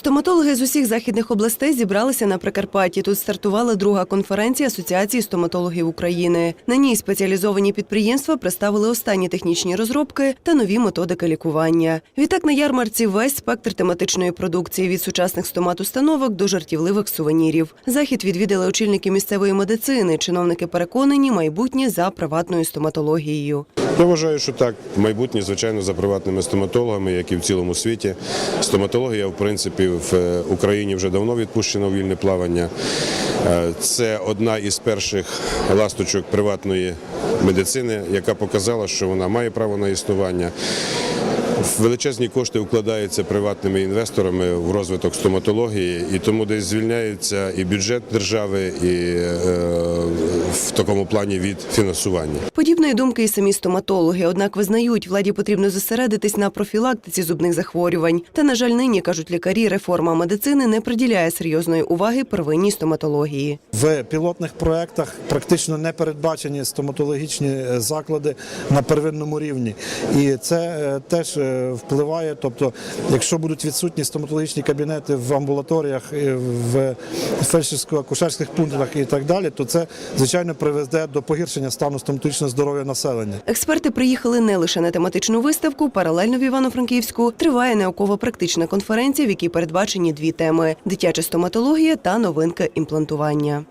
Стоматологи з усіх західних областей зібралися на Прикарпатті. Тут стартувала друга конференція Асоціації стоматологів України. На ній спеціалізовані підприємства представили останні технічні розробки та нові методики лікування. Відтак на ярмарці весь спектр тематичної продукції від сучасних стоматустановок до жартівливих сувенірів. Захід відвідали очільники місцевої медицини. Чиновники переконані, майбутнє за приватною стоматологією. Я вважаю, що так. Майбутнє, звичайно, за приватними стоматологами, як і в цілому світі. Стоматологія, в принципі, в е, Україні вже давно відпущена у вільне плавання. Е, Це одна із перших ласточок приватної медицини, яка показала, що вона має право на існування. Величезні кошти вкладаються приватними інвесторами в розвиток стоматології, і тому десь звільняється і бюджет держави, і е, в такому плані від фінансування. Подібної думки і самі стоматологи, однак визнають, владі потрібно зосередитись на профілактиці зубних захворювань. Та, на жаль, нині кажуть лікарі, реформа медицини не приділяє серйозної уваги первинній стоматології. В пілотних проєктах практично не передбачені стоматологічні е, заклади на первинному рівні. І це е, теж е, впливає. Тобто, якщо будуть відсутні стоматологічні кабінети в амбулаторіях, в фельдшерсько-акушерських пунктах і так далі, то це звичайно приведе до погіршення стану стоматологічного здоров'я населення. Експерти приїхали не лише на тематичну виставку. Паралельно в Івано-Франківську триває науково-практична конференція, в якій передбачені дві теми: дитяча стоматологія та новинка імплантування.